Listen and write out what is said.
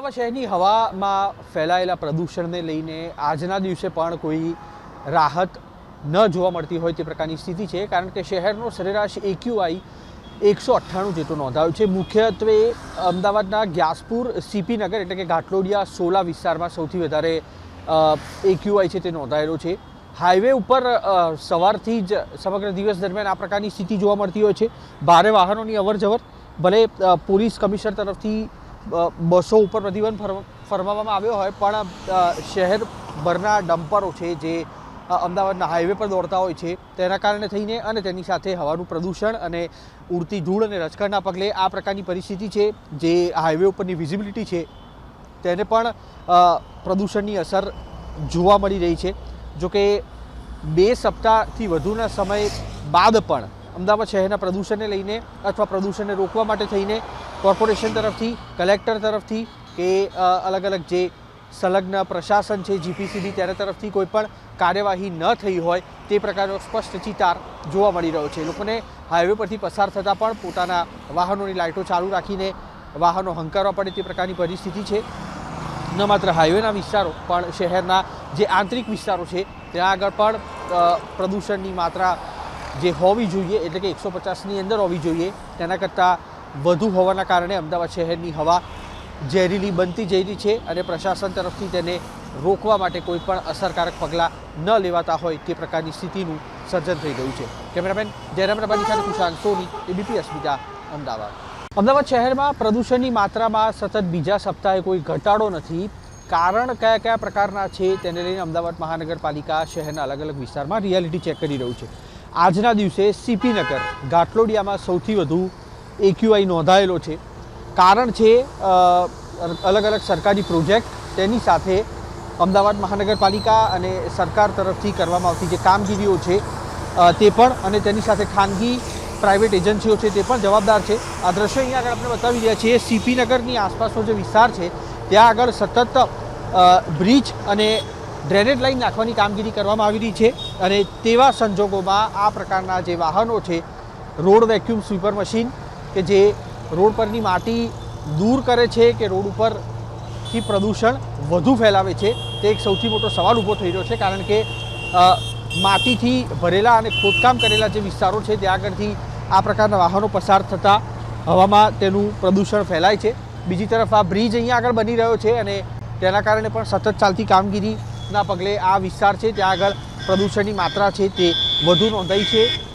અમદાવાદ શહેરની હવામાં ફેલાયેલા પ્રદૂષણને લઈને આજના દિવસે પણ કોઈ રાહત ન જોવા મળતી હોય તે પ્રકારની સ્થિતિ છે, કારણ કે શહેરનો સરેરાશ એક્યુઆઈ એકસો અઠ્ઠાણું જેટલો નોંધાયો છે. મુખ્યત્વે અમદાવાદના ગ્યાસપુર સીપી નગર એટલે કે ઘાટલોડિયા, સોલા વિસ્તારમાં સૌથી વધારે એક્યુઆઈ છે તે નોંધાયેલો છે. હાઈવે ઉપર સવારથી જ સમગ્ર દિવસ દરમિયાન આ પ્રકારની સ્થિતિ જોવા મળતી હોય છે. ભારે વાહનોની અવરજવર, ભલે પોલીસ કમિશનર તરફથી બસો ઉપર પ્રતિબંધ ફરમાવવામાં આવ્યો હોય, પણ શહેરભરના ડમ્પરો છે જે અમદાવાદના હાઈવે પર દોડતા હોય છે, તેના કારણે થઈને અને તેની સાથે હવાનું પ્રદૂષણ અને ઉડતી ધૂળ અને રજકણના પગલે આ પ્રકારની પરિસ્થિતિ છે, જે હાઈવે ઉપરની વિઝિબિલિટી છે, તેને પણ પ્રદૂષણની અસર જોવા મળી રહી છે. જોકે બે સપ્તાહથી વધુના સમય બાદ પણ અમદાવાદ શહેરના પ્રદૂષણને લઈને અથવા પ્રદૂષણને રોકવા માટે થઈને કોર્પોરેશન તરફથી, કલેક્ટર તરફથી કે અલગ અલગ જે સંલગ્ન પ્રશાસન છે જીપીસીબી તેના તરફથી કોઈ પણ કાર્યવાહી ન થઈ હોય તે પ્રકારનો સ્પષ્ટ ચિતાર જોવા મળી રહ્યો છે. લોકોને હાઈવે પરથી પસાર થતાં પણ પોતાના વાહનોની લાઇટો ચાલુ રાખીને વાહનો હંકારવા પડે તે પ્રકારની પરિસ્થિતિ છે. ન માત્ર હાઈવેના વિસ્તારો, પણ શહેરના જે આંતરિક વિસ્તારો છે, ત્યાં આગળ પણ પ્રદૂષણની માત્રા જે હોવી જોઈએ, એટલે કે એકસો પચાસની અંદર હોવી જોઈએ, તેના કરતાં વધુ હોવાના કારણે અમદાવાદ શહેરની હવા ઝેરીલી બનતી જઈ રહી છે અને પ્રશાસન તરફથી તેને રોકવા માટે કોઈ પણ અસરકારક પગલાં ન લેવાતા હોય તે પ્રકારની સ્થિતિનું સર્જન થઈ ગયું છે. કેમેરામેન જયરામ રબાની સાથે કુશાંત સોની, એબીપી અસ્મિતા, અમદાવાદ. અમદાવાદ શહેરમાં પ્રદૂષણની માત્રામાં સતત બીજા સપ્તાહે કોઈ ઘટાડો નથી. કારણ કયા કયા પ્રકારના છે તેને લઈને અમદાવાદ મહાનગરપાલિકા શહેરના અલગ અલગ વિસ્તારમાં રિયાલિટી ચેક કરી રહ્યું છે. આજના દિવસે સીપી નગર ઘાટલોડિયામાં સૌથી વધુ એક્યુઆઈ નોંધાયેલો છે. કારણ છે અલગ અલગ સરકારી પ્રોજેક્ટ તેની સાથે અમદાવાદ મહાનગરપાલિકા અને સરકાર તરફથી કરવામાં આવતી જે કામગીરીઓ છે તે પણ અને તેની સાથે ખાનગી પ્રાઇવેટ એજન્સીઓ છે તે પણ જવાબદાર છે. આ દ્રશ્ય અહીંયા આગળ આપણે બતાવી રહ્યા છીએ. સીપી નગરની આસપાસનો જે વિસ્તાર છે, ત્યાં આગળ સતત બ્રિજ અને ડ્રેનેજ લાઈન નાખવાની કામગીરી કરવામાં આવી રહી છે અને તેવા સંજોગોમાં આ પ્રકારના જે વાહનો છે, રોડ વેક્યુમ સ્વીપર મશીન કે જે રોડ પરની માટી દૂર કરે છે કે રોડ ઉપરથી પ્રદૂષણ વધુ ફેલાવે છે, તે એક સૌથી મોટો સવાલ ઊભો થઈ રહ્યો છે. કારણ કે માટીથી ભરેલા અને ખોદકામ કરેલા જે વિસ્તારો છે, ત્યાં આગળથી આ પ્રકારના વાહનો પસાર થતાં હવામાં તેનું પ્રદૂષણ ફેલાય છે. બીજી તરફ આ બ્રિજ અહીંયા આગળ બની રહ્યો છે અને તેના કારણે પણ સતત ચાલતી કામગીરીના પગલે આ વિસ્તાર છે ત્યાં આગળ પ્રદૂષણની માત્રા છે તે વધુ નોંધાઈ છે.